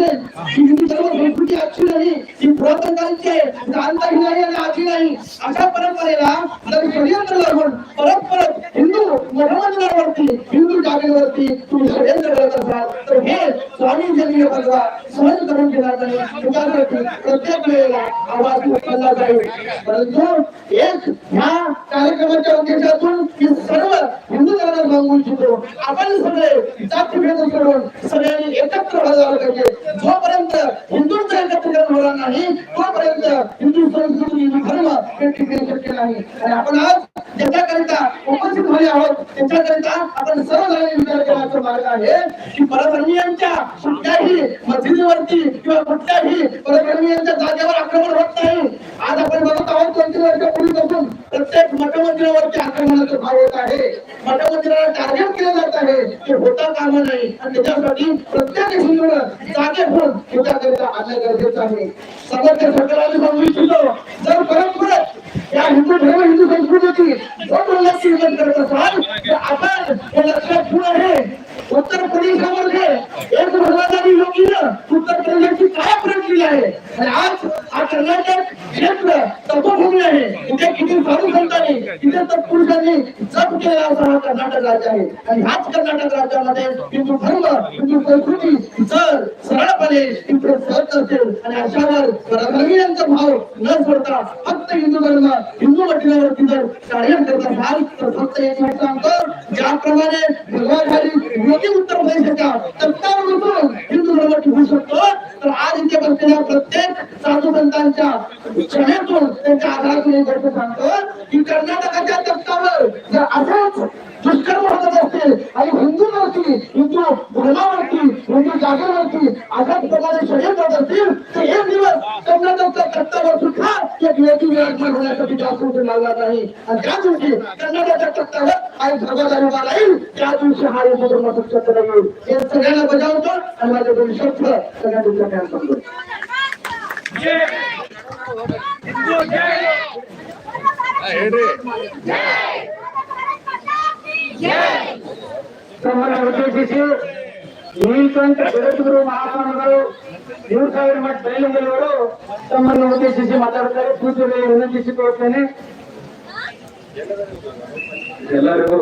पाहिजे ही नाही ही पुरातन आहे जाणताही नाही आणि आधी नाही अशा परंपरेला जर षडयंत्र लागून परत परत हिंदू धर्मंदिरावरती हिंदू जागेवरती तुम्ही षडयंत्र करत असाल तर हे स्वामी जन्मी बघा सहन करून घेणार नाही त्यासाठी प्रत्येक वेळेला आवाज उचलला जाईल परंतु एक ह्या कार्यक्रमाच्या उद्देशातून मी सर्व हिंदू धर्मात सांगू इच्छितो आपण सगळे जातीभेद सोडून सगळ्यांनी एकत्र व्हायला पाहिजे जोपर्यंत हिंदूंचं एकत्रीकरण होणार नाही तोपर्यंत हिंदू संस्कृती हिंदू धर्म हे टिकणे शक्य नाही. आणि आपण आज ज्याच्याकरिता उपस्थित झाले आहोत त्याच्याकरिता आपण सर्व जणांनी विचार करण्याचा मार्ग आहे की परधर्मीयांच्या कुठल्याही मशिदीवरती किंवा कुठल्याही परधर्मीयांच्या जागेवर आक्रमण होत नाही. आज आपण बघत आहोत दोन तीन वर्षापूर्वीपासून प्रत्येक मठमंदिरावरती आक्रमणाचा भाव होत आहे. मठमंदिराला टार्गेट केलं जात आहे. ते होता कामा नाही. आणि त्याच्यासाठी प्रत्येक हिंदूनं जागे होऊन त्याच्याकरिता आणणं गरजेचं आहे. समर्थ सरकारने सांगू इच्छितो जर परत या हिंदू धर्म हिंदू संस्कृतीची जर उल्लेख विरोध करत असाल तर आपण हे लक्षात ठेवून आहे. उत्तर प्रदेशामध्ये एक भगवानी योगीनं उत्तर प्रदेशची काय प्रयोग केली आहे? आणि आज हा कर्नाटक क्षेत्र तपभूमी आहे. इथे किती साधू संतांनी तिथे तत्पुरुषांनी जप केला असा हा कर्नाटक राज्य आहे. आणि ह्याच कर्नाटक राज्यामध्ये हिंदू धर्म हिंदू संस्कृती जर सरळपणे तिथे सहज असेल आणि अशावर धर्मीयांचा भाव न सोडता फक्त हिंदू धर्म हिंदू म्हटल्यावरती जर कार्य करत असाल तर फक्त एक सांगतो ज्याप्रमाणे भगवान हरी योगी उत्तर प्रदेशाच्या सत्तावर बसून हिंदू धर्म टिकू शकतो. तर आज इथे बसलेल्या प्रत्येक साधू संतांच्या क्षमेतून त्यांच्या आधारातून एक गोष्ट सांगतो. की कर्नाटकाच्या तत्तावर जर असाच दुष्कर्म होत असतील आणि हिंदूवरती हिंदू धर्मावरती हिंदू जागेवरती अशाच प्रकारे षडयंत्र होत असतील तर एक दिवस कर्नाटकच्या तत्तावर सुद्धा एक वेगळी विराजमान होण्यासाठी जास्त उशीर लागला नाही आणि त्या दिवशी कर्नाटकच्या तत्तावर आणि धर्मदारी उभा राहील त्या दिवशी हा हिंदू धर्म सक्षम येईल हे सगळ्यांना बजावतो आणि माझे दोन शब्द सगळ्या दुसऱ्या सांगतो ತಮ್ಮನ್ನು ಉದ್ದೇಶಿಸಿ ನೀಲಕಂಠ ಜಗದ್ಗುರು ಮಹಾಸ್ವಾಮಿಗಳು ನೂರು ಸಾವಿರ ಮಠ ಬಯಲುಂಗಲವರು ತಮ್ಮನ್ನು ಉದ್ದೇಶಿಸಿ ಮಾತಾಡ್ತಾರೆ ಪೂಜೆಗೆ ವಿನಂತಿಸಿಕೊಳ್ಳುತ್ತೇನೆ. ಎಲ್ಲರಿಗೂ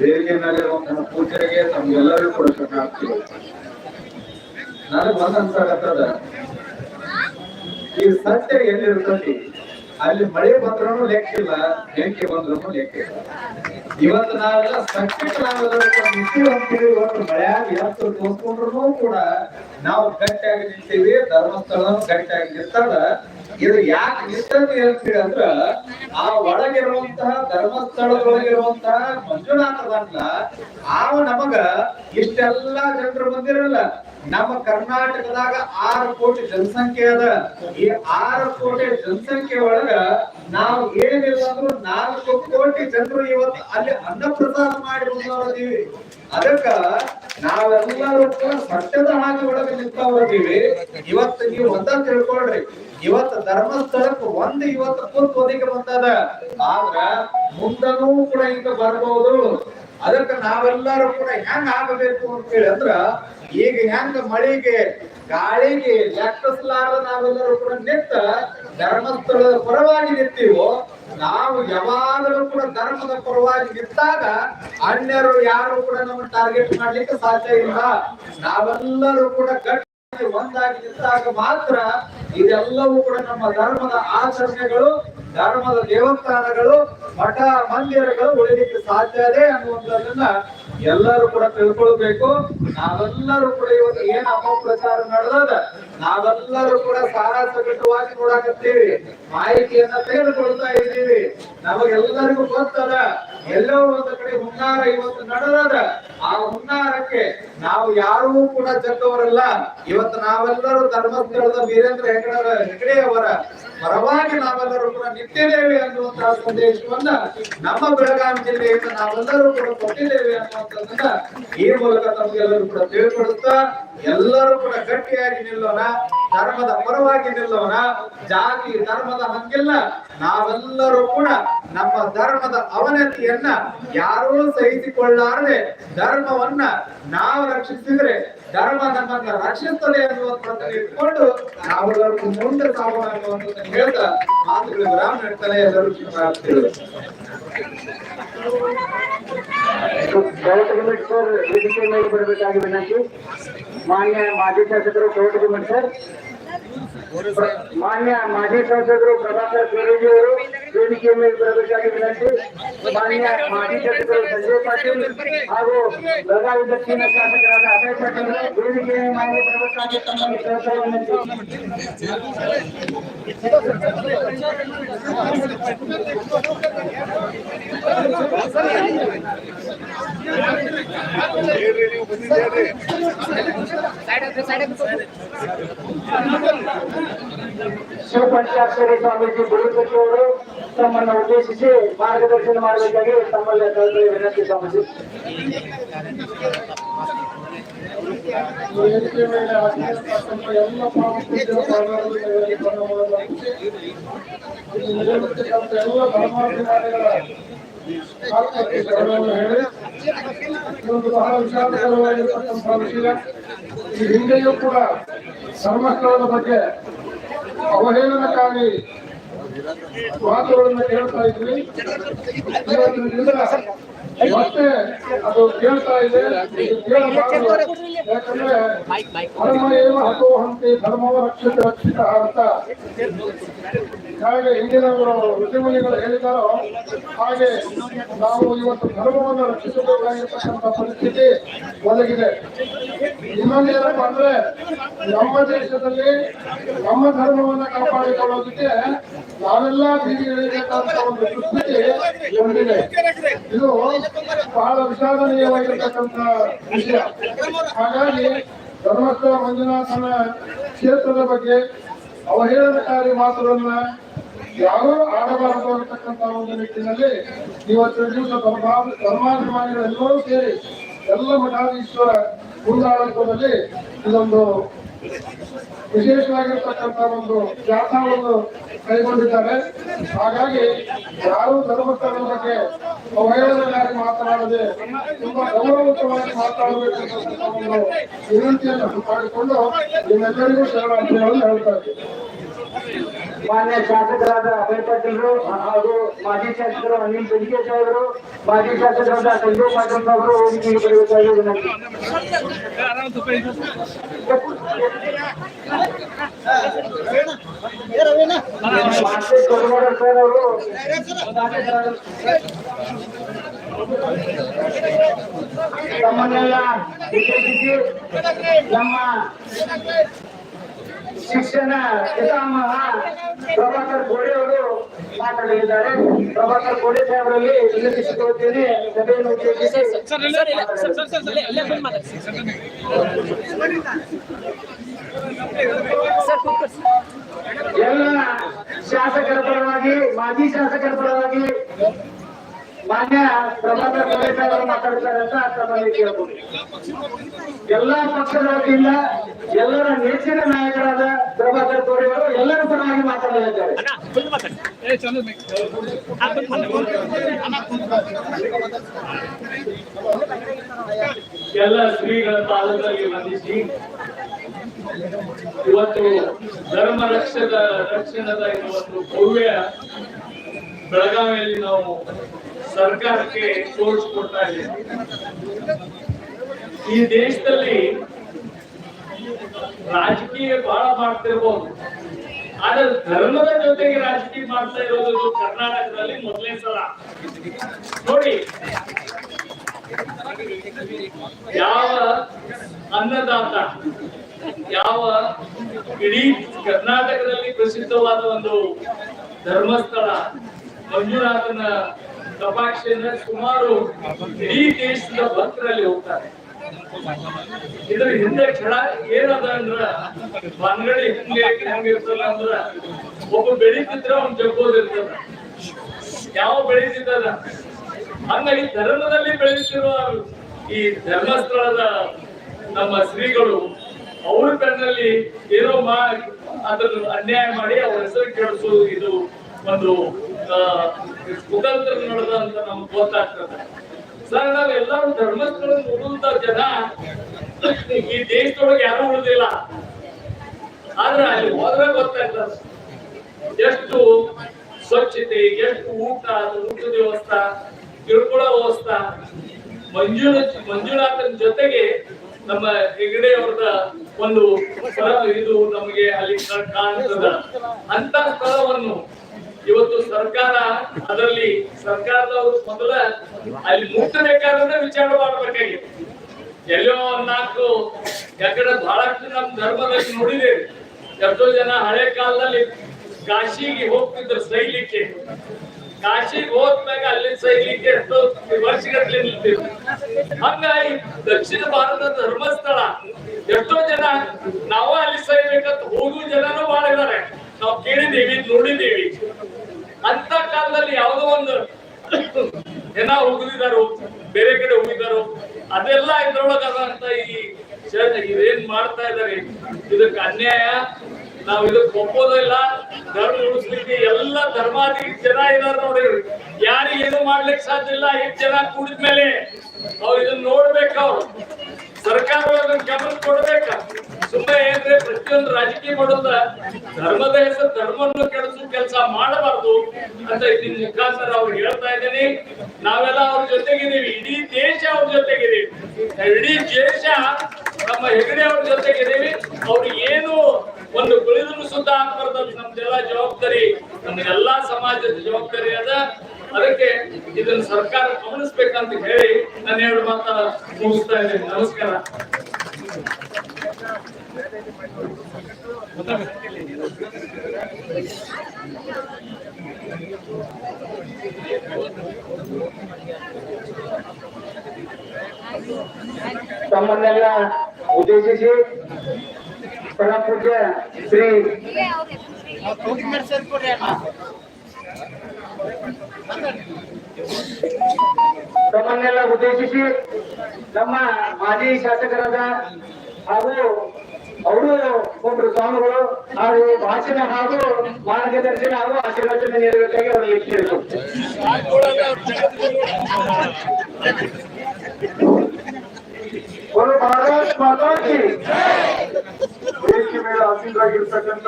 ವೇದಿಕೆ ಮೇಲಿರುವಂತಹ ಪೂಜೆಗೆ ತಮ್ಗೆಲ್ಲರಿಗೂ ಕೂಡ ಶರಣಾರ್ಥಿಗಳು ನನಗ್ ಒಂದ್ ಅನ್ಸಾಕತ್ತದ ಈ ಸತ್ಯ ಎಲ್ಲಿರ್ತತಿ ಅಲ್ಲಿ ಮಳೆ ಬಂದ್ರೂ ಲೆಕ್ಕಿಲ್ಲ ಬೆಂಕಿ ಬಂದ್ರೂ ಲೆಕ್ಕಿಲ್ಲ ಇವತ್ತು ನಾವೆಲ್ಲ ಅಂತೀವಿ ಇವತ್ತು ಮಳೆಯಾಗ ಎಷ್ಟು ತೋರ್ಸ್ಕೊಂಡ್ರು ಕೂಡ ನಾವು ಗಟ್ಟಿಯಾಗಿ ನಿಂತೀವಿ ಧರ್ಮಸ್ಥಳ ಗಟ್ಟಿಯಾಗಿ ನಿಂತಾಗ ಇದು ಯಾಕೆ ನಿಂತದ್ದು ಹೇಳ್ತೀವಿ ಅಂದ್ರ, ಆ ಒಳಗಿರುವಂತಹ ಧರ್ಮಸ್ಥಳದೊಳಗಿರುವಂತಹ ಮಂಜುನಾಥದಲ್ಲ ಆ ನಮಗ ಇಷ್ಟೆಲ್ಲಾ ಜನರು ಬಂದಿರಲ್ಲ ನಮ್ಮ ಕರ್ನಾಟಕದಾಗ ಆರು ಕೋಟಿ ಜನಸಂಖ್ಯೆ ಅದ. ಈ ಆರು ಕೋಟಿ ಜನಸಂಖ್ಯೆ ಒಳಗ ನಾವು ಏನಿಲ್ಲ ಅಂದ್ರು ನಾಲ್ಕು ಕೋಟಿ ಜನರು ಇವತ್ತು ಅಲ್ಲಿ ಅನ್ನಪ್ರಸಾದ ಮಾಡಿ ಬಂದವರದೀವಿ ಅದಕ್ಕ ನಾವೆಲ್ಲರೂ ಕೂಡ ಸತ್ಯದ ಹಾಗೆ ಒಳಗೆ ನಿಂತವರದೀವಿ ಇವತ್ತು ನೀವು ಒಂದ ತಿಳ್ಕೊಳ್ರಿ. ಇವತ್ತು ಧರ್ಮಸ್ಥಳಕ್ಕೆ ಒಂದು ಇವತ್ತು ಕೂತ್ ಒದಗಿ ಬಂದದ. ಆದ್ರ ಮುಂದನೂ ಕೂಡ ಹಿಂಗ ಬರ್ಬಹುದು ಅದಕ್ಕೆ ನಾವೆಲ್ಲರೂ ಕೂಡ ಹೆಂಗ್ ಆಗಬೇಕು ಅಂತ ಹೇಳಿ ಅಂದ್ರ, ಈಗ ಹೆಂಗ ಮಳೆಗೆ, ಗಾಳಿಗೆ ಲೆಕ್ಕಿಸಲಾರದ ನಾವೆಲ್ಲರೂ ಕೂಡ ನಿಂತ ಧರ್ಮಸ್ಥಳದ ಪರವಾಗಿ ನಿಂತೀವೋ, ನಾವು ಯಾವಾಗಲೂ ಕೂಡ ಧರ್ಮದ ಪರವಾಗಿ ನಿಂತಾಗ ಅನ್ಯರು ಯಾರು ಕೂಡ ನಮ್ಮ ಟಾರ್ಗೆಟ್ ಮಾಡ್ಲಿಕ್ಕೆ ಸಾಧ್ಯ ಇಲ್ಲ. ನಾವೆಲ್ಲರೂ ಕೂಡ ಒಂದಾಗಿ ನಿಂತಾಗ ಮಾತ್ರ ಇದೆಲ್ಲವೂ ಕೂಡ ನಮ್ಮ ಧರ್ಮದ ಆಚರಣೆಗಳು ಧರ್ಮದ ದೇವಸ್ಥಾನಗಳು, ಮಠ, ಮಂದಿರಗಳು ಉಳಿಲಿಕ್ಕೆ ಸಾಧ್ಯ ಇದೆ ಅನ್ನುವಂಥದ್ದನ್ನ ಎಲ್ಲರೂ ಕೂಡ ತಿಳ್ಕೊಳ್ಬೇಕು. ನಾವೆಲ್ಲರೂ ಕೂಡ ಇವತ್ತು ಏನ್ ಅಪಪ್ರಚಾರ ನಡೆದದ, ನಾವೆಲ್ಲರೂ ಕೂಡ ಸಾರಾಸಗಟವಾಗಿ ನೋಡಾಕತ್ತೀವಿ. ಮಾಹಿತಿಯನ್ನ ತೆಗೆದುಕೊಳ್ತಾ ಇದ್ದೀವಿ. ನಮಗೆಲ್ಲರಿಗೂ ಗೊತ್ತದ, ಎಲ್ಲೋ ಒಂದು ಕಡೆ ಹುನ್ನಾರ ಇವತ್ತು ನಡೆದದ. ಆ ಹುನ್ನಾರಕ್ಕೆ ನಾವು ಯಾರೂ ಕೂಡ ಜಗ್ಗವರಲ್ಲ. ಇವತ್ತು ನಾವೆಲ್ಲರೂ ಧರ್ಮಸ್ಥಳದ ವೀರೇಂದ್ರ ಹೆಗಡೆ ಹೆಗಡೆಯವರ ಪರವಾಗಿ ನಾವೆಲ್ಲರೂ ಕೂಡ ನಿಂತಿದ್ದೇವೆ ಅನ್ನುವಂತಹ ಸಂದೇಶವನ್ನ ನಮ್ಮ ಬೆಳಗಾವಿ ಜಿಲ್ಲೆಯಿಂದ ನಾವೆಲ್ಲರೂ ಕೂಡ ಕೊಟ್ಟಿದ್ದೇವೆ ಅನ್ನುವಂಥದ್ದನ್ನ ಈ ಮೂಲಕ ತಮಗೆಲ್ಲರೂ ಕೂಡ ತಿಳ್ಕೊಡುತ್ತಾ ಎಲ್ಲರೂ ಕೂಡ ಗಟ್ಟಿಯಾಗಿ ನಿಲ್ಲೋಣ, ಧರ್ಮದ ಪರವಾಗಿ ನಿಲ್ಲೋಣ, ಜಾತಿ, ಧರ್ಮದ ಹಂಗಿಲ್ಲ ನಾವೆಲ್ಲರೂ ಕೂಡ ನಮ್ಮ ಧರ್ಮದ ಅವನತಿಯನ್ನ ಯಾರೂ ಸಹಿಸಿಕೊಳ್ಳಾರದೆ ಧರ್ಮವನ್ನ ನಾವು ರಕ್ಷಿಸಿದ್ರೆ ಧರ್ಮ ನಮ್ಮನ್ನ ರಕ್ಷಿಸ್ತದೆ ಅನ್ನುವಂಥದ್ದನ್ನ ಇಟ್ಕೊಂಡು ನಾವು ಮುಂದೆ ಸಾಗೋಣ ಅನ್ನುವಂಥದ್ದನ್ನ ಹೇಳ್ತಾ ಮಾತುಗಳು ವಿರಾಮ ನಡ್ತಾನೆ ಎಲ್ಲರೂ ಮೇಲೆ ಬರಬೇಕಾಗಿ ವಿನಂತಿ ಮಾನ್ಯ ಮಾಜಿ ಶಾಸಕರು ಗೌತಮಿ ಸರ್ ಮಾನ್ಯ ಮಾಜಿ ಶಾಸಕರು, ಪ್ರಭಾಕರ್ ಅವರು ವೇದಿಕೆ ಮೇಲೆ ಬರಬೇಕಾಗಿ ವಿನಂತಿ ಮಾನ್ಯ ಮಾಜಿ ಶಾಸಕರು ಸಂಜಯ್ ಪಾಟೀಲ್ ಹಾಗೂ ಬೆಳಗಾವಿ ದಕ್ಷಿಣ ಶಾಸಕರಾದ ಅಭಯ್ ಪಾಟೀಲ್ ವೇದಿಕೆ ಮೇಲೆ ಬರಬೇಕಾಗಿ ತಮ್ಮಲ್ಲಿ ಕೇಳ್ತಾ ವಿನಂತಿ ಶಿವಪಂಚಾಕ್ಷರಿ ಸ್ವಾಮೀಜಿ ಗುರುಕಟ್ಟಿ ಅವರು ತಮ್ಮನ್ನು ಉದ್ದೇಶಿಸಿ ಮಾರ್ಗದರ್ಶನ ಮಾಡಬೇಕಾಗಿ ತಮ್ಮಲ್ಲಿ ವಿನಂತಿ ಸ್ವಾಮೀಜಿ ಇದೊಂದು ಈ ಹಿಂದೆಯೂ ಕೂಡ ಧರ್ಮಸ್ಥಳದ ಬಗ್ಗೆ ಅವಹೇಳನಕಾರಿ ಮಾತುಗಳನ್ನು ಕೇಳ್ತಾ ಇದ್ವಿ. ಮತ್ತೆ ಅದು ಕೇಳ್ತಾ ಇದೆ. ಯಾಕಂದ್ರೆ ಧರ್ಮ ಏವ ಹತೋಹಂತಿ ಧರ್ಮವ ರಕ್ಷಿತ ರಕ್ಷಿತ ಅಂತ ಹಾಗೆ ಹಿಂದಿನವರು ಋಷಿಮುನಿಗಳು ಹೇಳಿದಾರೋ ಹಾಗೆ ನಾವು ಇವತ್ತು ಧರ್ಮವನ್ನು ರಕ್ಷಿಸಬೇಕಾಗಿರ್ತಕ್ಕಂಥ ಪರಿಸ್ಥಿತಿ ಒದಗಿದೆ. ಇನ್ನೊಂದು ಏನಪ್ಪಾ ಅಂದ್ರೆ ನಮ್ಮ ದೇಶದಲ್ಲಿ ನಮ್ಮ ಧರ್ಮವನ್ನು ಕಾಪಾಡಿಕೊಳ್ಳೋದಕ್ಕೆ ನಾವೆಲ್ಲ ಬೀದಿಗಿಳಿಬೇಕಾದಂತ ಒಂದು ದುಸ್ಥಿತಿ ಹೊಂದಿದೆ ಇದು ಬಹಳ ವಿಷಾದನೀಯವಾಗಿರ್ತಕ್ಕಂಥ ವಿಷಯ. ಹಾಗಾಗಿ ಧರ್ಮಸ್ಥಳ ಮಂಜುನಾಥನ ಕ್ಷೇತ್ರದ ಬಗ್ಗೆ ಅವಹೇಳನಕಾರಿ ಮಾತುಗಳನ್ನ ಯಾರೂ ಆಡಬಾರದು ಅನ್ನತಕ್ಕಂಥ ಒಂದು ನಿಟ್ಟಿನಲ್ಲಿ ಇವತ್ತಿನ ದಿವಸ ಧರ್ಮಾಭಿಮಾನಿಗಳು ಎಲ್ಲರೂ ಸೇರಿ ಎಲ್ಲ ಮಠಾಧೀಶ್ವರ ಮುಂದಾಳತ್ವದಲ್ಲಿ ಇದೊಂದು ವಿಶೇಷವಾಗಿರ್ತಕ್ಕಂಥ ಒಂದು ಜಾಥಾವನ್ನು ಕೈಗೊಂಡಿದ್ದಾರೆ. ಹಾಗಾಗಿ ಯಾರು ಧರ್ಮಸ್ಥಳದ ಬಗ್ಗೆ ಅವಹೇಳನಾಗಿ ಮಾತನಾಡದೆ ತುಂಬಾ ಗೌರವಯುತವಾಗಿ ಮಾತನಾಡಬೇಕು ಅಂತಕ್ಕಂಥ ಒಂದು ವಿನಂತಿಯನ್ನು ಮಾಡಿಕೊಂಡು ನಿಮ್ಮೆಲ್ಲರಿಗೂ ಶರಣಾರ್ಥಿಗಳನ್ನು ಹೇಳ್ತಾ ಇದ್ದೀನಿ. ಮಾನ್ಯ ಶಾಸಕರಾದ ಅಭಯ್ ಪಾಟೀಲ್ರು ಹಾಗೂ ಮಾಜಿ ಶಾಸಕರು ಅನಿಲ್ ಬೆಂಕೇಶ್ ಅವರು ಮಾಜಿ ಶಾಸಕರಾದ ಸಂಜಯ್ ಪಾಟೀಲ್ ಅವರು ವೇದಿಕೆಗೆ ಬರಬೇಕಾಗಿ ತಮ್ಮನ್ನೆಲ್ಲ ಉದ್ದೇಶಿಸಿ ನಮ್ಮ ಶಿಕ್ಷಣ ಪಿತಾಮಹ ಪ್ರಭಾಕರ್ ಕೋಡಿ ಅವರು ಮಾತನಾಡಲಿದ್ದಾರೆ ಪ್ರಭಾಕರ್ ಕೋಡಿ ಸಾಹೇಬರಲ್ಲಿ ವಿನಂತಿಸಿಕೊಳ್ಳುತ್ತೇನೆ ಸಭೆಯನ್ನು ಉದ್ದೇಶಿಸಿ ಎಲ್ಲ ಶಾಸಕರ ಪರವಾಗಿ ಮಾಜಿ ಶಾಸಕರ ಪರವಾಗಿ ಮಾನ್ಯ ಪ್ರಭಾಕರ್ ಸುರೇಶ್ ಅವರು ಮಾತಾಡ್ತಾರೆ ಅಂತ ತಮ್ಮಲ್ಲಿ ಕೇಳಬಹುದು ಎಲ್ಲಾ ಪಕ್ಷದ ವತಿಯಿಂದ ಎಲ್ಲರ ನೆಚ್ಚಿನ ನಾಯಕರಾದ ಪ್ರಭಾಕರ್ ಕೋರಿ ಅವರು ಎಲ್ಲರ ಪರವಾಗಿ ಮಾತನಾಡಲಿದ್ದಾರೆ ಅಣ್ಣ ಬಂದು ಮಾತಾಡಿ ಏ ಚಂದ ಆ ಬಂದು ಮಾತಾಡಿ ಎಲ್ಲ ಶ್ರೀಗಳ ಪಾದದಲ್ಲಿ ವಂದಿಸಿ, ಇವತ್ತು ಧರ್ಮ ರಕ್ಷದ ರಕ್ಷಣದ ಇವತ್ತು ಭವ್ಯ ಬೆಳಗಾವಿಯಲ್ಲಿ ನಾವು ಸರ್ಕಾರಕ್ಕೆ ತೋರಿಸ್ಕೊಡ್ತಾ ಇದೆ. ಈ ದೇಶದಲ್ಲಿ ರಾಜಕೀಯ ಬಹಳ ಮಾಡ್ತಿರ್ಬೋದು. ಆದ್ರೆ ಧರ್ಮದ ಜೊತೆಗೆ ರಾಜಕೀಯ ಮಾಡ್ತಾ ಇರೋದು ಕರ್ನಾಟಕದಲ್ಲಿ ಮೊದಲನೇ ಸಲ. ನೋಡಿ, ಯಾವ ಅನ್ನದಾತ, ಯಾವ ಇಡೀ ಕರ್ನಾಟಕದಲ್ಲಿ ಪ್ರಸಿದ್ಧವಾದ ಒಂದು ಧರ್ಮಸ್ಥಳ ಮಂಜುನಾಥನ ತಪಾಕ್ಷೆಯನ್ನ ಸುಮಾರು ಇಡೀ ದೇಶದ ಭಕ್ತರಲ್ಲಿ ಹೋಗ್ತಾರೆ. ಇದ್ರ ಹಿಂದೆ ಕೆಳ ಏನದ ಅಂದ್ರ ಬಂದ್ಗಳ ಹಿಂಗೆ ಹೆಂಗಿರ್ತಲ್ಲ ಅಂದ್ರ ಒಬ್ಬ ಬೆಳಿತಿದ್ರ ಅವ್ನ್ ಜಗ್ಗೋದಿರ್ತದ ಯಾವ ಬೆಳಿತಿದ್ದದ? ಹಂಗಾಗಿ ಧರ್ಮದಲ್ಲಿ ಬೆಳೆಯುತ್ತಿರುವ ಈ ಧರ್ಮಸ್ಥಳದ ನಮ್ಮ ಶ್ರೀಗಳು, ಅವ್ರ ಕಣ್ಣಲ್ಲಿ ಏನೋ ಮಾ ಅದನ್ನು ಅನ್ಯಾಯ ಮಾಡಿ ಅವ್ರ ಹೆಸರು ಕೆಡಿಸೋದು ಇದು ಒಂದು ಆ, ಕುತಂತ್ರ ನಡೆದ ಅಂತ ನಮ್ಗೆ ಗೊತ್ತಾಗ್ತದೆ ಸರ್ ನಾವೆಲ್ಲರೂ ಧರ್ಮಸ್ಥಳ ನೋಡುವಂತ ಜನ. ಈ ದೇಶದೊಳಗೆ ಯಾರು ಉಳಿದಿಲ್ಲ. ಆದ್ರೆ ಅಲ್ಲಿ ಹೋದ್ರೆ ಗೊತ್ತಾಗ್ತದೆ ಎಷ್ಟು ಸ್ವಚ್ಛತೆ ಎಷ್ಟು ಊಟ ಊಟದ ವ್ಯವಸ್ಥೆ ತಿರುಕುಳ ವ್ಯವಸ್ಥೆ. ಮಂಜುಳ ಮಂಜುನಾಥನ ಜೊತೆಗೆ ನಮ್ಮ ಹೆಗಡೆ ಅವ್ರದ ಒಂದು ಇದು ನಮಗೆ ಅಲ್ಲಿ ಕಾಣ್ತದ. ಅಂತ ಸ್ಥಳವನ್ನು ಇವತ್ತು ಸರ್ಕಾರ ಅದರಲ್ಲಿ ಸರ್ಕಾರದವರು ಮೊದಲ ಅಲ್ಲಿ ಮುಟ್ಟಬೇಕಾದ್ರೆ ವಿಚಾರ ಮಾಡ್ಬೇಕಾಗಿತ್ತು ಎಲ್ಲೋ ಒಂದ್ ನಾಲ್ಕು ಯಾಕಂದ್ರೆ ಬಹಳಷ್ಟು ನಮ್ ಧರ್ಮದಲ್ಲಿ ನೋಡಿದೇವೆ ಎಷ್ಟೋ ಜನ ಹಳೆ ಕಾಲದಲ್ಲಿ ಕಾಶಿಗೆ ಹೋಗ್ತಿದ್ರು ಸೈಲಿಕ್ಕೆ. ಕಾಶಿಗೆ ಹೋದ್ಮೇಲೆ ಅಲ್ಲಿ ಸೈಲಿಕ್ಕೆ ಎಷ್ಟೋ ವರ್ಷಗಟ್ಟಲೆ ನಿಲ್ತಿದ್ರು ಹಂಗಾಗಿ ದಕ್ಷಿಣ ಭಾರತದ ಧರ್ಮಸ್ಥಳ ಎಷ್ಟೋ ಜನ ನಾವು ಅಲ್ಲಿ ಸೈಬೇಕಂತ ಹೋಗುವ ಜನನು ಇದಾರೆ ನಾವು ಕೇಳಿದೀವಿ ನೋಡಿದೀವಿ ಅಂತ ಕಾಲದಲ್ಲಿ ಯಾವುದೋ ಒಂದು ಜನ ಹೋಗಿದಾರೋ ಬೇರೆ ಕಡೆ ಹೋಗಿದಾರೋ ಅದೆಲ್ಲ ಇದ್ರೊಳಗ ಅಂತ ಈ ಇದೇನ್ ಮಾಡ್ತಾ ಇದಾರೆ ಇದಕ್ಕೆ ಅನ್ಯಾಯ? ನಾವ್ ಇದಕ್ಕೆ ಒಪ್ಪೋದಿಲ್ಲ ಧರ್ಮ ಉಳಿಸ್ಲಿಕ್ಕೆ ಎಲ್ಲ ಧರ್ಮಾದಿ ಜನ ಇದಾರ ನೋಡಿ. ಯಾರಿಗೆ ಏನು ಮಾಡ್ಲಿಕ್ಕೆ ಸಾಧ್ಯ ಇಲ್ಲ. ಈ ಜನ ಕೂಡಿದ್ಮೇಲೆ ಅವ್ರು ಇದನ್ನ ನೋಡ್ಬೇಕು ಅವ್ರು. ಸರ್ಕಾರ ಗಮನ ಕೊಡ್ಬೇಕ. ಸುಮ್ಮನೆ ಏನ್ರಿ ಪ್ರತಿಯೊಂದು ರಾಜಕೀಯ ಮಾಡೋದ ಧರ್ಮದ ಹೆಸರು ಧರ್ಮವನ್ನು ಕೆಡಿಸೋ ಕೆಲಸ ಮಾಡಬಾರ್ದು ಅಂತ ಇಲ್ಲಿ ಮುಖಾಂತರ ಅವ್ರು ಹೇಳ್ತಾ ಇದ್ದೀನಿ. ನಾವೆಲ್ಲ ಅವ್ರ ಜೊತೆಗಿದ್ದೀವಿ. ಇಡೀ ದೇಶ ಅವ್ರ ಜೊತೆಗಿದ್ದೀವಿ. ಇಡೀ ದೇಶ ನಮ್ಮ ಹೆಗಡೆ ಅವ್ರ ಜೊತೆಗಿದ್ದೀವಿ. ಅವ್ರು ಏನು ಒಂದು ಕುಳಿದ್ರು ಸುತ್ತ ಆಗ್ಬಾರ್ದು ನಮ್ದೆಲ್ಲ ಜವಾಬ್ದಾರಿ. ನಮ್ಗೆಲ್ಲಾ ಸಮಾಜದ ಜವಾಬ್ದಾರಿ ಅದ. ಅದಕ್ಕೆ ಇದನ್ನ ಸರ್ಕಾರ ಗಮನಿಸ್ಬೇಕಂತ ಹೇಳಿ ನಾನು ಎರಡು ಮಾತ ಮುಗಿಸ್ತಾ ಇದ್ದೀನಿ. ನಮಸ್ಕಾರ. ತಮ್ಮನ್ನೆಲ್ಲ ಉದ್ದೇಶಿಸಿ ಪರಮ ಪೂಜ್ಯ ಶ್ರೀ ತಮ್ಮನ್ನೆಲ್ಲ ಉದ್ದೇಶಿಸಿ ನಮ್ಮ ಮಾಜಿ ಶಾಸಕರಾದ ಹಾಗೂ ಅವರು ಒಬ್ಬರು ಸ್ವಾಮಿಗಳು, ಹಾಗೂ ಭಾಷಣ ಹಾಗೂ ಮಾರ್ಗದರ್ಶನ ಹಾಗೂ ಆಶೀರ್ವಚನ ನೀಡಬೇಕಾಗಿ ಅವರು ಕೇಳಿದರು ಒಂದು ಭಾರತ್ ಮಾತಾ ದೇಶ ಮೇಲೆ ಆಸೀನರಾಗಿರ್ತಕ್ಕಂಥ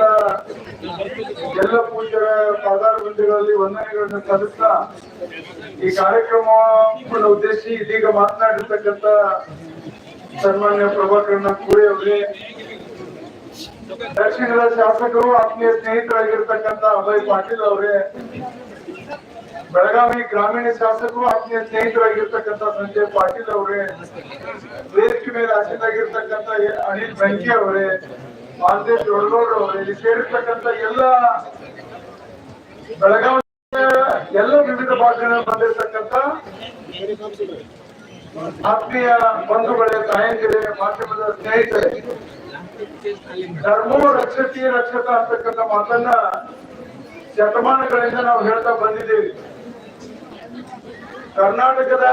ಎಲ್ಲ ಪೂಜ್ಯರ ಪಾದಾರ ಬಂಧುಗಳಲ್ಲಿ ವಂದನೆಗಳನ್ನು ಸಲ್ಲಿಸ್ತಾ ಈ ಕಾರ್ಯಕ್ರಮವನ್ನು ಉದ್ದೇಶಿ ಇದೀಗ ಮಾತನಾಡಿರ್ತಕ್ಕಂತ ಸನ್ಮಾನ್ಯ ಪ್ರಭಾಕರಣ ಕೂಡಿ ಅವರೇ. ದಕ್ಷಿಣದ ಶಾಸಕರು, ಆತ್ಮೀಯ ಸ್ನೇಹಿತರಾಗಿರ್ತಕ್ಕಂತ ಅಭಯ್ ಪಾಟೀಲ್ ಅವರೇ. ಬೆಳಗಾವಿ ಗ್ರಾಮೀಣ ಶಾಸಕರು ಆತ್ಮೀಯ ಸ್ನೇಹಿತರಾಗಿರ್ತಕ್ಕಂಥ ಸಂಜಯ್ ಪಾಟೀಲ್ ಅವರೇ, ವೇದಿಕೆ ಮೇಲೆ ಆಸೀನಾಗಿರ್ತಕ್ಕಂಥ ಎ- ಅನಿಲ್ ಬೆಂಕಿ ಅವರೇ, ಮಾಲ್ದೇಶ್ ಒಳಗೋಡ್ ಅವರೇ, ಇಲ್ಲಿ ಸೇರಿರ್ತಕ್ಕಂಥ ಎಲ್ಲ ಬೆಳಗಾವಿ ಎಲ್ಲ ವಿವಿಧ ಭಾಗಗಳಲ್ಲಿ ಬಂದಿರತಕ್ಕಂಥ ಆತ್ಮೀಯ ಬಂಧುಗಳೇ, ತಾಯಂದಿರೇ, ಮಾಧ್ಯಮದ ಸ್ನೇಹಿತರೆ ಧರ್ಮೋ ರಕ್ಷತಿ ರಕ್ಷತ ಅಂತಕ್ಕಂಥ ಮಾತನ್ನ ಶತಮಾನಗಳಿಂದ ನಾವು ಹೇಳ್ತಾ ಬಂದಿದ್ದೀವಿ. ಕರ್ನಾಟಕದ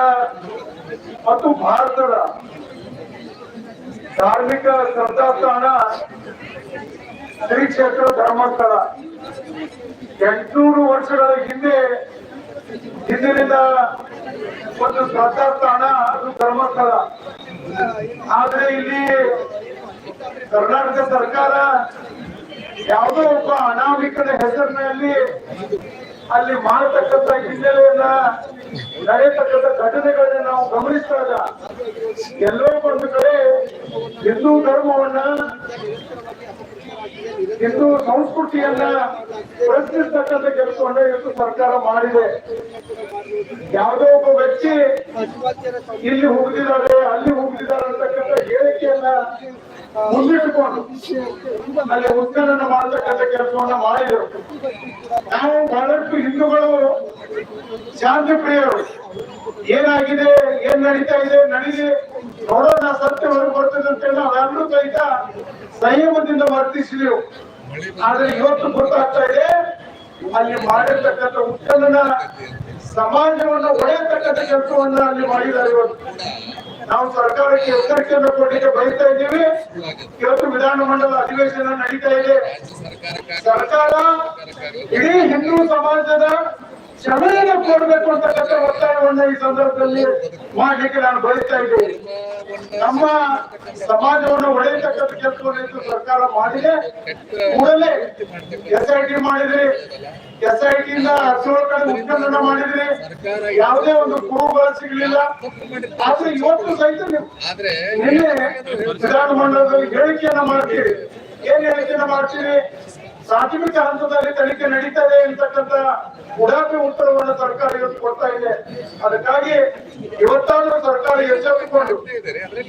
ಮತ್ತು ಭಾರತದ ಧಾರ್ಮಿಕ ಶ್ರದ್ಧಾಸ್ಥಾನ ಶ್ರೀ ಕ್ಷೇತ್ರ ಧರ್ಮಸ್ಥಳ. ಎಂಟುನೂರು ವರ್ಷಗಳ ಹಿಂದೆ ಹಿಂದಿನಿಂದ ಒಂದು ಶ್ರದ್ಧಾಸ್ಥಾನ ಅದು ಧರ್ಮಸ್ಥಳ. ಆದ್ರೆ ಇಲ್ಲಿ ಕರ್ನಾಟಕ ಸರ್ಕಾರ ಯಾವುದೋ ಒಬ್ಬ ಅನಾಮಿಕನ ಹೆಸರಿನಲ್ಲಿ ಅಲ್ಲಿ ಮಾಡತಕ್ಕಂತ ಹಿನ್ನೆಲೆಯನ್ನ ನಡೆಯತಕ್ಕಂತ ಘಟನೆಗಳನ್ನ ನಾವು ಗಮನಿಸಿದಾಗ ಎಲ್ಲೋ ಒಂದು ಕಡೆ ಹಿಂದೂ ಧರ್ಮವನ್ನ, ಹಿಂದೂ ಸಂಸ್ಕೃತಿಯನ್ನ ಪ್ರಶ್ನಿಸ್ತಕ್ಕಂಥ ಕೆಲಸವನ್ನ ಇವತ್ತು ಸರ್ಕಾರ ಮಾಡಿದೆ. ಯಾವುದೋ ಒಬ್ಬ ವ್ಯಕ್ತಿ ಇಲ್ಲಿ ಹೋಗಿದ್ದಾರೆ ಅಲ್ಲಿ ಹೋಗಿದ್ದಾರೆ ಅಂತಕ್ಕಂಥ ಹೇಳಿಕೆಯನ್ನ ಮುಂದಿಟ್ಟುಕೊಂಡು ಅಲ್ಲಿ ಉತ್ಖನನ ಮಾಡತಕ್ಕಂಥ ಕೆಲಸವನ್ನ ಮಾಡಿದರು. ನಾವು ಬಹಳಷ್ಟು ಹಿಂದೂಗಳು, ಶಾಂತಿ ಪ್ರಿಯರು, ಏನಾಗಿದೆ, ಏನ್ ನಡೀತಾ ಇದೆ, ನಡೀಲಿ, ನೋಡೋಣ ಸತ್ಯ ಹೊರಗೆ ಬರ್ತದೆ ಅಂತೇಳಿ ನಾವೆಲ್ಲರೂ ಸಹಿತ ಸಂಯಮದಿಂದ ವರ್ತಿಸಿದೆವು. ಆದ್ರೆ ಇವತ್ತು ಗೊತ್ತಾಗ್ತಾ ಇದೆ, ಅಲ್ಲಿ ಮಾಡಿರ್ತಕ್ಕಂಥ ಉತ್ಖನನ ಸಮಾಜವನ್ನ ಒಡೆಯತಕ್ಕಂಥ ಕೆಲಸವನ್ನ ಅಲ್ಲಿ ಮಾಡಿದ್ದಾರೆ ಇವತ್ತು ನಾವು ಸರ್ಕಾರಕ್ಕೆ ಎಚ್ಚರಿಕೆಯನ್ನು ಕೊಡಲಿಕ್ಕೆ ಬಯಸ್ತಾ ಇದ್ದೀವಿ. ಇವತ್ತು ವಿಧಾನಮಂಡಲ ಅಧಿವೇಶನ ನಡೀತಾ ಇದೆ. ಸರ್ಕಾರ ಇಡೀ ಹಿಂದೂ ಸಮಾಜದ ಕ್ಷಮೆಯನ್ನು ಕೊಡಬೇಕು ಅಂತಕ್ಕಂಥ ಒತ್ತಾಯವನ್ನು ಈ ಸಂದರ್ಭದಲ್ಲಿ ಮಾಡಲಿಕ್ಕೆ ನಾನು ಬಯಸ್ತಾ ಇದ್ದೇನೆ. ನಮ್ಮ ಸಮಾಜವನ್ನು ಒಡೆಯತಕ್ಕಂಥ ಕೆಲಸವನ್ನು ಸರ್ಕಾರ ಮಾಡಿದೆ. ಕೂಡಲೇ ಎಸ್ ಐ ಟಿ ಮಾಡಿದ್ರಿ ಎಸ್ ಐ ಟಿ ಉತ್ಖನನ ಮಾಡಿದ್ರಿ ಯಾವುದೇ ಒಂದು ಕುರುಗಳು ಸಿಗಲಿಲ್ಲ. ಆದ್ರೆ ಇವತ್ತು ಸಹಿತ ನೀವು ನಿನ್ನೆ ವಿಧಾನಮಂಡಲದಲ್ಲಿ ಹೇಳಿಕೆಯನ್ನ ಮಾಡ್ತೀರಿ. ಏನ್ ಹೇಳಿಕೆಯನ್ನ ಮಾಡ್ತೀರಿ? ಪ್ರಾಥಮಿಕ ಹಂತದಲ್ಲಿ ತನಿಖೆ ನಡೀತದೆ ಅಂತಕ್ಕಂತ ಉಡಾಫೆ ಉತ್ತರವನ್ನು ಸರ್ಕಾರ ಇವತ್ತು ಕೊಡ್ತಾ ಇದೆ. ಅದಕ್ಕಾಗಿ ಇವತ್ತಾದ್ರೂ ಸರ್ಕಾರ ಎಚ್ಚೆತ್ತುಕೊಂಡು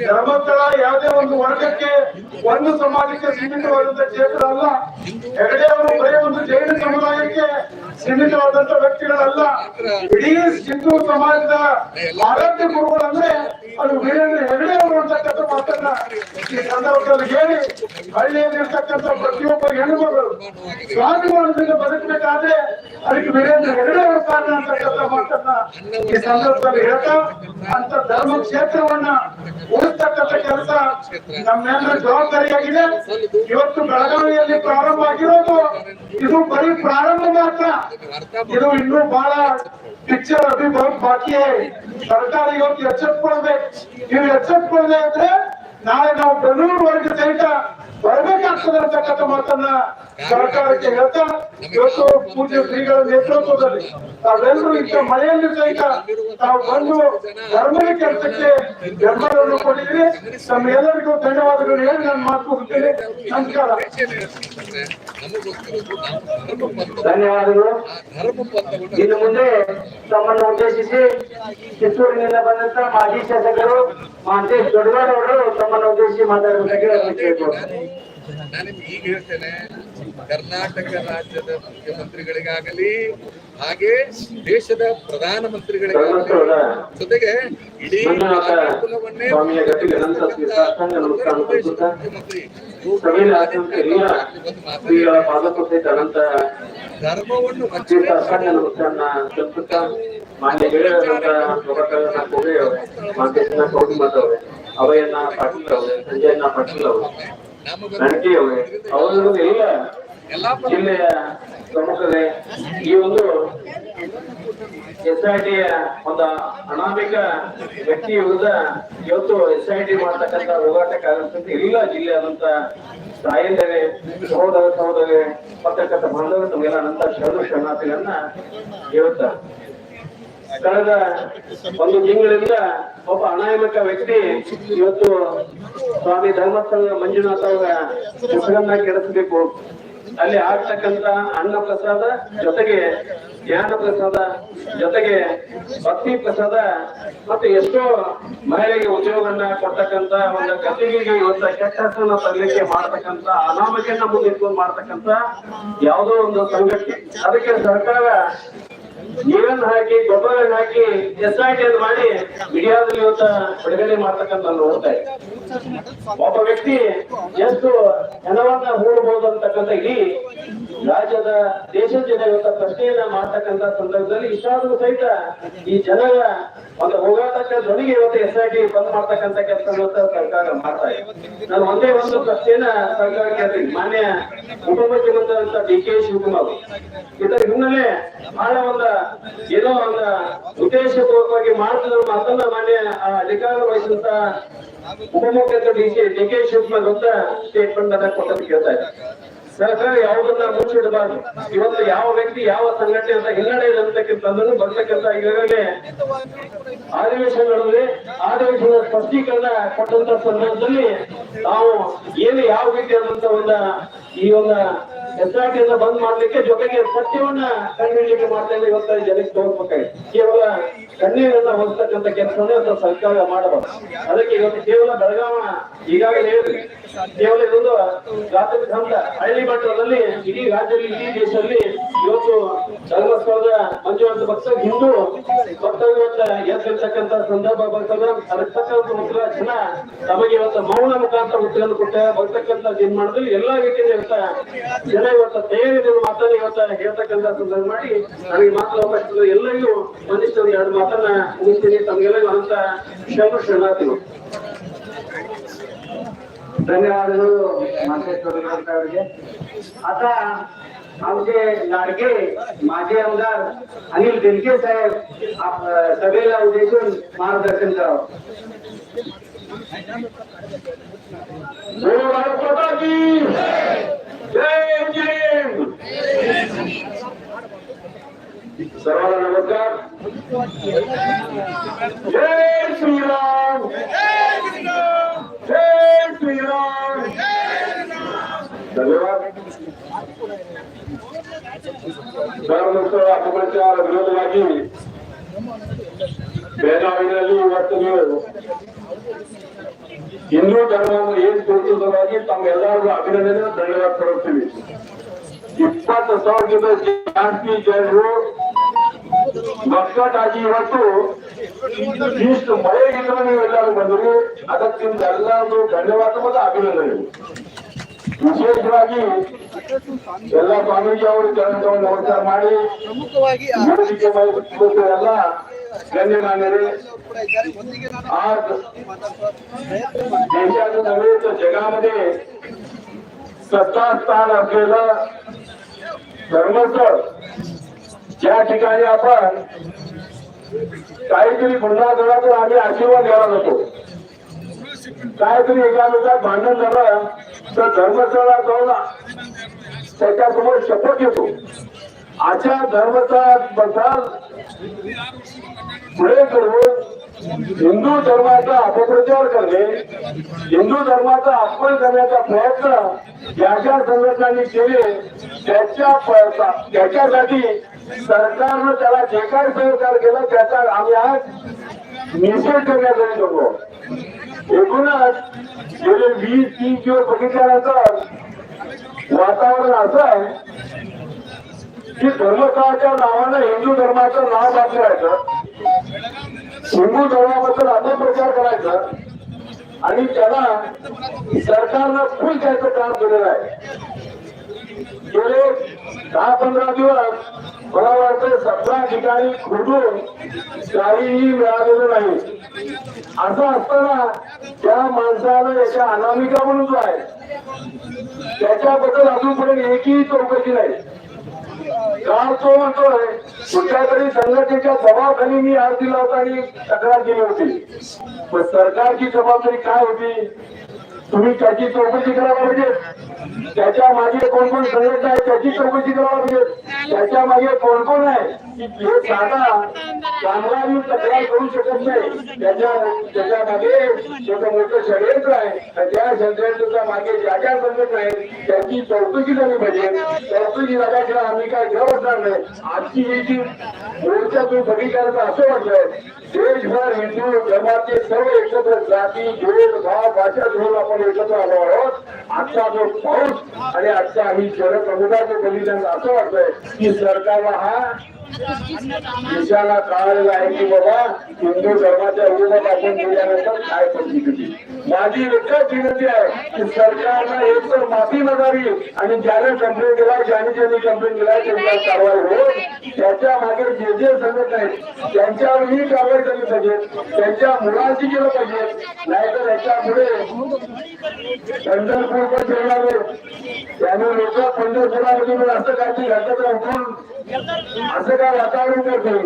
ಧರ್ಮಸ್ಥಳ ಯಾವುದೇ ಒಂದು ವರ್ಗಕ್ಕೆ ಒಂದು ಸಮಾಜಕ್ಕೆ ಸೀಮಿತವಾದಂತ ಕ್ಷೇತ್ರ ಅಲ್ಲ ಹೆಗಡೆ ಅವರು ಬರೀ ಒಂದು ಜೈನ ಸಮುದಾಯಕ್ಕೆ ಸೀಮಿತವಾದಂತ ವ್ಯಕ್ತಿಗಳಲ್ಲ. ಇಡೀ ಹಿಂದೂ ಸಮಾಜದ ಆರಾಧ್ಯ ಗುರುಗಳಂದ್ರೆ ಅದು ವೀರೇಂದ್ರ ಹೆಗಡೆ ಅವರು ಅಂತಕ್ಕಂಥ ಈ ಸಂದರ್ಭದಲ್ಲಿ ಹೇಳಿ ಹಳ್ಳಿಯಲ್ಲಿರ್ತಕ್ಕಂಥ ಪ್ರತಿಯೊಬ್ಬ ಹೆಣ್ಣುಮಗಳು ಸ್ವಾಭಿಮಾನದಿಂದ ಬದುಕಬೇಕಾದ್ರೆ ಅದಕ್ಕೆ ವೀರೇಂದ್ರ ಹೆಗಡೆ ಅವರ ಕಾರಣ ಅಂತಕ್ಕಂಥ ಈ ಸಂದರ್ಭದಲ್ಲಿ ಹೇಳ್ತಾ ಅಂತ ಧರ್ಮ ಕ್ಷೇತ್ರವನ್ನ ಉಳಿಸ್ತಕ್ಕಂಥ ಕೆಲಸ ನಮ್ಮೆಲ್ಲರ ಜವಾಬ್ದಾರಿಯಾಗಿದೆ ಇವತ್ತು ಬೆಳಗಾವಿಯಲ್ಲಿ ಪ್ರಾರಂಭ ಆಗಿರೋದು, ಇದು ಬರೀ ಪ್ರಾರಂಭ ಮಾತ್ರ ಇದು ಇನ್ನೂ ಬಹಳ ಪಿಕ್ಚರ್ ಅಭಿ ಬಾಕಿ. ಸರ್ಕಾರ ಇವತ್ತು ಎಚ್ಚೆತ್ಕೊಳ್ಬೇಕು ನೀವು ಎಚ್ಚೆತ್ಕೊಳ್ಳದೆ ಇದ್ರೆ ನಾಳೆ ನಾವು ಬೆಂಗಳೂರುವರೆಗೆ ಸಹಿತ ಬರಬೇಕಾಗ್ತದೆ ಅಂತಕ್ಕಂಥ ಮಾತನ್ನ ಸರ್ಕಾರಕ್ಕೆ ಹೇಳ್ತಾ, ಇವತ್ತು ಪೂಜ್ಯ ಶ್ರೀಗಳ ನೇತೃತ್ವದಲ್ಲಿ ತಾವೆಲ್ಲರೂ ಇಂಥ ಮಳೆಯಲ್ಲಿ ಸಹಿತ ತಾವು ಬಂದು ಧರ್ಮದ ಕೆಲಸಕ್ಕೆ ಬೆಂಬಲವನ್ನು ಕೊಟ್ಟಿದ್ರಿ ತಮ್ಮೆಲ್ಲರಿಗೂ ಧನ್ಯವಾದಗಳು ಹೇಳಿ ನಾನು ಮಾತು ಮುಗಿಸ್ತೇನೆ ನಮಸ್ಕಾರ. ಧನ್ಯವಾದಗಳು. ಇನ್ನು ಮುಂದೆ ತಮ್ಮನ್ನು ಉದ್ದೇಶಿಸಿ ಕಿತ್ತೂರಿನಿಂದ ಬಂದಂತ ಮಾಜಿ ಶಾಸಕರು ತಮ್ಮನ್ನು ಉದ್ದೇಶಿಸಿ ಅವರನ್ನು ನಾನು ಈಗ ಹೇಳ್ತೇನೆ ಕರ್ನಾಟಕ ರಾಜ್ಯದ ಮುಖ್ಯಮಂತ್ರಿಗಳಿಗಾಗಲಿ ಹಾಗೆ ದೇಶದ ಪ್ರಧಾನ ಮಂತ್ರಿಗಳಿಗಾಗಲಿ ಜೊತೆಗೆ ಇಡೀ ಕುಲವನ್ನೇ ಮುಖ್ಯಮಂತ್ರಿ ಧರ್ಮವನ್ನು ಮಾನ್ಯ ಜಿಲ್ಲೆಯ ಪ್ರಮುಖರೇ, ಈ ಒಂದು ಎಸ್ ಐ ಟಿಯ ಒಂದು ಅನಾಮಿಕ ವ್ಯಕ್ತಿ ವಿರುದ್ಧ ಇವತ್ತು ಎಸ್ ಐ ಟಿ ಮಾಡ್ತಕ್ಕಂಥ ಹೋರಾಟಕ್ಕಾಗಂತ ಎಲ್ಲ ಜಿಲ್ಲೆಯಾದಂತ ತಾಯಂದರೆ, ಸಹೋದರ ಸಹೋದರಿ ಪತ್ರಕರ್ತ ತಮಗೆಲ್ಲ ಅನಂತ ಶರಣು ಶರಣಾರ್ಥಿಗಳನ್ನ ಇವತ್ತ ಕಳೆದ ಒಂದು ತಿಂಗಳಿಂದ ಒಬ್ಬ ಅನಾಯಕ ವ್ಯಕ್ತಿ ಇವತ್ತು ಸ್ವಾಮಿ ಧರ್ಮಸ್ಥಳ ಮಂಜುನಾಥ ಅವರ ಹೆಸರನ್ನ ಕೆಡಿಸಬೇಕು. ಅಲ್ಲಿ ಆಗ್ತಕ್ಕಂತ ಅನ್ನ ಪ್ರಸಾದ ಜೊತೆಗೆ ಜ್ಞಾನ ಪ್ರಸಾದ ಜೊತೆಗೆ ಭಕ್ತಿ ಪ್ರಸಾದ ಮತ್ತೆ ಎಷ್ಟೋ ಮಹಿಳೆಗೆ ಉದ್ಯೋಗವನ್ನ ಕೊಡ್ತಕ್ಕಂತ ಒಂದು ಗತಿಗೆ ಇವತ್ತ ಕೆಟ್ಟ ತರಲಿಕ್ಕೆ ಮಾಡ್ತಕ್ಕಂತ ಅನಾಮಕೆಯನ್ನ ಮುಂದಿಟ್ಕೊಂಡು ಮಾಡ್ತಕ್ಕಂತ ಯಾವುದೋ ಒಂದು ಸಂಘಟನೆ. ಅದಕ್ಕೆ ಸರ್ಕಾರ ನೀರನ್ನು ಹಾಕಿ ಗೊಬ್ಬರವನ್ನು ಹಾಕಿ ಎಸ್ ಐ ಟಿ ಮಾಡಿ ಮೀಡಿಯಾದಲ್ಲಿ ಇವತ್ತ ಬಿಡುಗಡೆ ಮಾಡ್ತಕ್ಕಂತ ನೋಡ್ತಾ ಇದೆ ಒಬ್ಬ ವ್ಯಕ್ತಿ ಎಷ್ಟು ಜನವನ್ನ ಹೂಡಬಹುದು ಅಂತಕ್ಕಂಥ ಇಡೀ ರಾಜ್ಯದ ದೇಶದ ಜನ ಇವತ್ತ ಪ್ರಶ್ನೆಯನ್ನ ಮಾಡ್ತಕ್ಕಂತ ಸಂದರ್ಭದಲ್ಲಿ ಇಷ್ಟಾದ್ರೂ ಸಹಿತ ಈ ಜನರ ಒಂದು ಹೋಗಾಟಕ್ಕೆ ಧ್ವನಿಗೆ ಇವತ್ತು ಎಸ್ ಐ ಟಿ ಬಂದ್ ಮಾಡ್ತಕ್ಕಂತ ಕೆಲಸ ಸರ್ಕಾರ ಮಾಡ್ತಾ ಇದೆ. ನಾನು ಒಂದೇ ಒಂದು ಪ್ರಶ್ನೆಯನ್ನ ಸರ್ಕಾರ ಕೇಳ್ತೀನಿ. ಮಾನ್ಯ ಉಪಮುಖ್ಯಮಂತ್ರಿ ಡಿ ಕೆ ಶಿವಕುಮಾರ್ ಇದರ ಹಿನ್ನೆಲೆ ಬಹಳ ಒಂದು ಏನೋ ಒಂದು ಉದ್ದೇಶಪೂರ್ವಕವಾಗಿ ಮಾಡ್ತಿದ್ರು ಮಾತನ್ನ ಮಾನ್ಯ ಅಧಿಕಾರ ವಹಿಸಿದಂತ ಉಪಮುಖ್ಯಮಂತ್ರಿ ಡಿ ಕೆ ಶಿವಕುಮಾರ್ ಅಂತ ಸ್ಟೇಟ್ಮೆಂಟ್ ಅನ್ನ ಕೊಟ್ಟಂತ ಕೇಳ್ತಾ ಇದ್ದಾರೆ ಸರ್ಕಾರ ಯಾವುದನ್ನ ಮುಚ್ಚಿಡಬಾರ್ದು. ಇವತ್ತು ಯಾವ ವ್ಯಕ್ತಿ ಯಾವ ಸಂಘಟನೆ ಅಂತ ಹಿನ್ನಡೆ ಇದೆ ಅಂತಕ್ಕಂಥದ್ದನ್ನು ಬರ್ತಕ್ಕಂಥ ಈಗಾಗಲೇ ನಡೆದಿದೆ. ಅಧಿವೇಶನ ಸ್ಪಷ್ಟೀಕರಣ ಕೊಟ್ಟಂತ ಸಂದರ್ಭದಲ್ಲಿ ನಾವು ಏನು ಯಾವ ರೀತಿಯಾದಂತ ಒಂದು ಈ ಒಂದು ಎಸ್ಆರ್ಟಿಯನ್ನ ಬಂದ್ ಮಾಡ್ಲಿಕ್ಕೆ ಜೊತೆಗೆ ಸತ್ಯವನ್ನ ಕಂಡುಹಿಡಿಯಲಿಕ್ಕೆ ಮಾಡ್ತಾ ಇಲ್ಲ ಇವತ್ತು ಜನಕ್ಕೆ ತೋರ್ಬೇಕಾಗಿದೆ. ಕೇವಲ ಕಣ್ಣೀರನ್ನ ಹೊಂದತಕ್ಕಂಥ ಕೆಲಸವನ್ನೇ ಸರ್ಕಾರ ಮಾಡಬಾರ್ದು. ಅದಕ್ಕೆ ಇವತ್ತು ಕೇವಲ ಬೆಳಗಾವ ಈಗಾಗಲೇ ಹೇಳಿದ್ರಿ. ಕೇವಲ ಒಂದು ಪ್ರಾಥಮಿಕ ಹಂತ ಹಳ್ಳಿ ಮಟ್ಟದಲ್ಲಿ ಇಡೀ ರಾಜ್ಯದಲ್ಲಿ, ಇಡೀ ದೇಶದಲ್ಲಿ ಇವತ್ತು ಧರ್ಮಸ್ಥಳದ ಮಂಜುನಾಥ ಭಕ್ತ ಹಿಂದೂ ಭಕ್ತರು ಇವತ್ತು ಎದ್ದಿರ್ತಕ್ಕಂಥ ಸಂದರ್ಭ ಬರ್ತದ. ಅದಕ್ಕೆ ತಕ್ಕಂತ ಉತ್ತರ ಜನ ತಮಗೆ ಇವತ್ತು ಮೌನ ಮುಖಾಂತರ ಉತ್ತರವನ್ನು ಕೊಟ್ಟ ಬರ್ತಕ್ಕಂತ ನಿರ್ಮಾಣದಲ್ಲಿ ಎಲ್ಲಾ ರೀತಿಯಿಂದ ಇವತ್ತ ಜನ ಇವತ್ತು ತಯಾರಿದ ಮಾತನ್ನ ಇವತ್ತ ಹೇಳ್ತಕ್ಕಂತ ಸಂದರ್ಭ ಮಾಡಿ ನನಗೆ ಮಾತ್ರ ಅವಕಾಶ ಎಲ್ಲರಿಗೂ ಒಂದಿಷ್ಟು ಎರಡು ಮಾತನ್ನ ಮುಗಿಸ್ತೀನಿ. ತಮಗೆಲ್ಲ ಅಂತ ಶರಣ ಶರಣಾರ್ಥಿಗಳು ಧನ್ಯವಾದಗಳು आता आमचे लाडके माजी आमदार अनिल दिलके साहेब सभेला उद्देशून मार्गदर्शन करावं सर्वांना नमस्कार जय श्रीराम जय श्रीराम धन्यवाद ಧರ್ಮಸ್ಥಳ ಅಪಪ್ರಚಾರ ವಿರೋಧವಾಗಿ ಬೆಳಗಾವಿನಲ್ಲಿ ಇವತ್ತು ನೀವು ಹಿಂದೂ ಧರ್ಮವನ್ನು ಏನ್ ತೋರಿಸುವುದರಾಗಿ ತಮ್ಮೆಲ್ಲರಿಗೂ ಅಭಿನಂದನೆ ಧನ್ಯವಾದ ಕೊಡುತ್ತೀವಿ ಇಪ್ಪತ್ತು ಸಾವಿರಕ್ಕಿಂತ ಜಾಸ್ತಿ ಜನರು ಒಗ್ಗಟ್ಟಾಗಿ ಇವತ್ತು ಇಷ್ಟು ಮಳೆಗಿಂತ ನೀವೆಲ್ಲರೂ ಬಂದರು ಅದಕ್ಕೆ ನಿಮ್ಗೆಲ್ಲರಿಗೂ ಧನ್ಯವಾದ ಮತ್ತು ಅಭಿನಂದನೆ ವಿಶೇಷವಾಗಿ ಎಲ್ಲ ಸ್ವಾಮೀಜಿ ಅವರು ಚರಣವನ್ನು ನಮಸ್ಕಾರ ಮಾಡಿ ಪ್ರಮುಖವಾಗಿ ಆ ವೇದಿಕೆ ಮೇಲೆ ಕೂತಿರುವ ಎಲ್ಲ ಗಣ್ಯಮಾನ್ಯರೇ ಕೂಡ ಇದ್ದಾರೆ ಮೊದಲಿಗೆ ನಾನು आज ಪ್ರಯತ್ನ ಮಾಡಿ देशाच्या नव्हे तर जगामध्ये सत्ता स्थान असलेलं धर्मस्थळ ज्या ठिकाणी आपण काहीतरी गुन्हा झाला तर आम्ही आशीर्वाद घ्यायला जातो. काहीतरी एकामेकात भांडण झालं तर धर्मस्थळात जाऊन त्याच्यासमोर शपथ घेतो. अशा धर्मस्थळाबद्दल पुढे करून हिंदू धर्माचा अपप्रचार करणे हिंदू धर्माचा अपमान करण्याचा प्रयत्न ज्या ज्या संघटनांनी केले त्याच्या त्याच्यासाठी सरकारनं त्याला जे काय सहकार केला त्याचा आम्ही आज निषेध करण्यासाठी नको एकूणच गेले वीस तीस दिवस बघितल्यानंतर वातावरण असं आहे की धर्मस्थळाच्या नावानं हिंदू धर्माचं नाव बांधलं हिंदू धर्माबद्दल अपप्रचार करायचा. आणि त्याला सरकारनं फुल द्यायचं काम केलेलं आहे. गेले दहा पंधरा दिवस मला वाटतं सतरा ठिकाणी खोदून काहीही मिळालेलं नाही. असं असताना त्या माणसाला याच्या अनामिका म्हणून जो आहे त्याच्याबद्दल अजूनपर्यंत एकही चौकशी नाही. काल तो म्हणतोय कुठल्या तरी संघटनेच्या दबावाखाली मी अर्ज दिला होता आणि तक्रार केली होती. पण सरकारची जबाबदारी काय होती? तुम्ही त्याची चौकशी करायला पाहिजे. त्याच्यामागे कोण कोण संघटना आहे त्याची चौकशी करायला पाहिजे. त्याच्यामागे कोण कोण आहे? साधा कामगार तक्रार करू शकत नाही. त्याच्या त्याच्यामागे मोठं षडयंत्र आहे. आणि त्या षडयंत्राच्या मागे ज्या ज्या त्याची चौकशी झाली पाहिजे. चौकशी झाल्याशिवाय आम्ही काय घर बसणार नाही. आजची ही जी मोर्चा तुम्ही बघितल्यानंतर असं वाटतंय देशभर हिंदू धर्माचे सर्व एकत्र जाती जोड भाव भाषा घेऊन आपण एकत्र आलो आहोत. आजचा जो पाऊस आणि आजचा ही जनप्रमुखाचं बलिदान असं वाटतंय की सरकारला हा देशाला कळालेलं आहे की बाबा हिंदू धर्माच्या विरोधात आपण गेल्यानंतर काय परिस्थिती? माझी एकच विनंती आहे की सरकारनं एक तर माफी मागावी आणि ज्याने कंप्लेंट केला ज्याने ज्यांनी कंप्लेंट केला त्यांच्यावर कारवाई होईल. त्याच्यामागे जे जे संघटना आहेत त्यांच्यावरही कारवाई झाली पाहिजे. त्यांच्या मुलांची केलं पाहिजे. नाहीतर याच्यामुळे पंढरपूर पण फिरणार त्याने लोक पंढरपुरामध्ये असं काहीतरी घटना उठून असं काय वातावरण करतो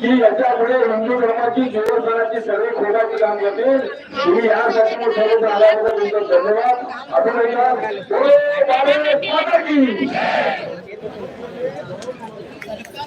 की याच्यामुळे हिंदू धर्माची देवस्थानाची सर्व खोडाची काम करते तुम्ही यासाठी मग सर्व आल्याबद्दल तुमचं धन्यवाद. अभिनंदन. जय!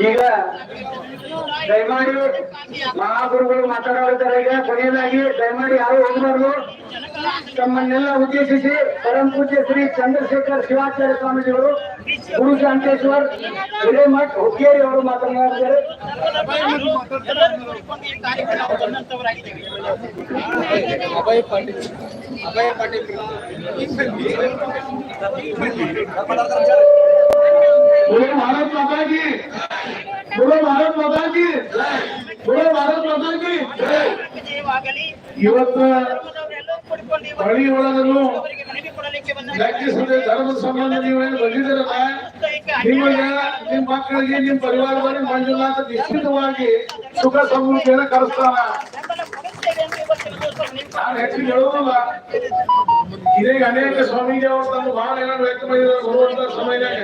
ಈಗ ದಯಮಾಡಿ ಮಹಾಗುರುಗಳು ಮಾತನಾಡುತ್ತಾರೆ. ಈಗ ಕೊನೆಯದಾಗಿ ದಯಮಾಡಿ ಯಾರು ಹೋಗಬಾರ್ದು ತಮ್ಮನ್ನೆಲ್ಲ ಉದ್ದೇಶಿಸಿ ಪರಂ ಪೂಜ್ಯ ಶ್ರೀ ಚಂದ್ರಶೇಖರ್ ಶಿವಾಚಾರ್ಯ ಸ್ವಾಮೀಜಿಗಳು ಗುರು ಶಾಂತೇಶ್ವರ್ ಹಿರೇಮಠ್ ಹುಕ್ಕೇರಿ ಅವರು ಮಾತನಾಡಿದ್ದಾರೆ ಅಭಯ ಪಾಟೀಲ್. ಅಭಯ ಪಾಟೀಲ್. बोलो भारत माता की बोलो भारत माता की बोलो भारत माता की ಇವತ್ತು ಬಳಿ ಒಳಗನು ಲೆಕ್ಕಿಸದೆ ಧರ್ಮದ ಸಂಬಂಧ ನೀವೇನು ಬಂದಿದ್ದೀರಲ್ಲ ನಿಮಗೆ ನಿಮ್ಮ ಮಕ್ಕಳಿಗೆ ನಿಮ್ಮ ಪರಿವಾರದಲ್ಲಿ ಮಂಜುನಾಥ ನಿಶ್ಚಿತವಾಗಿ ಸುಖ ಸಮೃದ್ಧಿಯನ್ನು ಕಲಿಸ್ತಾನ ನಾನು ಹೆಚ್ಚಿಗೆ ಹೇಳುವುದಿಲ್ಲ ಇದೇ ಅನೇಕ ಸ್ವಾಮೀಜಿ ಅವರು ತಮ್ಮ ಭಾವನೆಗಳನ್ನು ವ್ಯಕ್ತ ಮಾಡಿದ್ದಾರೆ ಬರುವಂತ ಸಮಯದಾಗ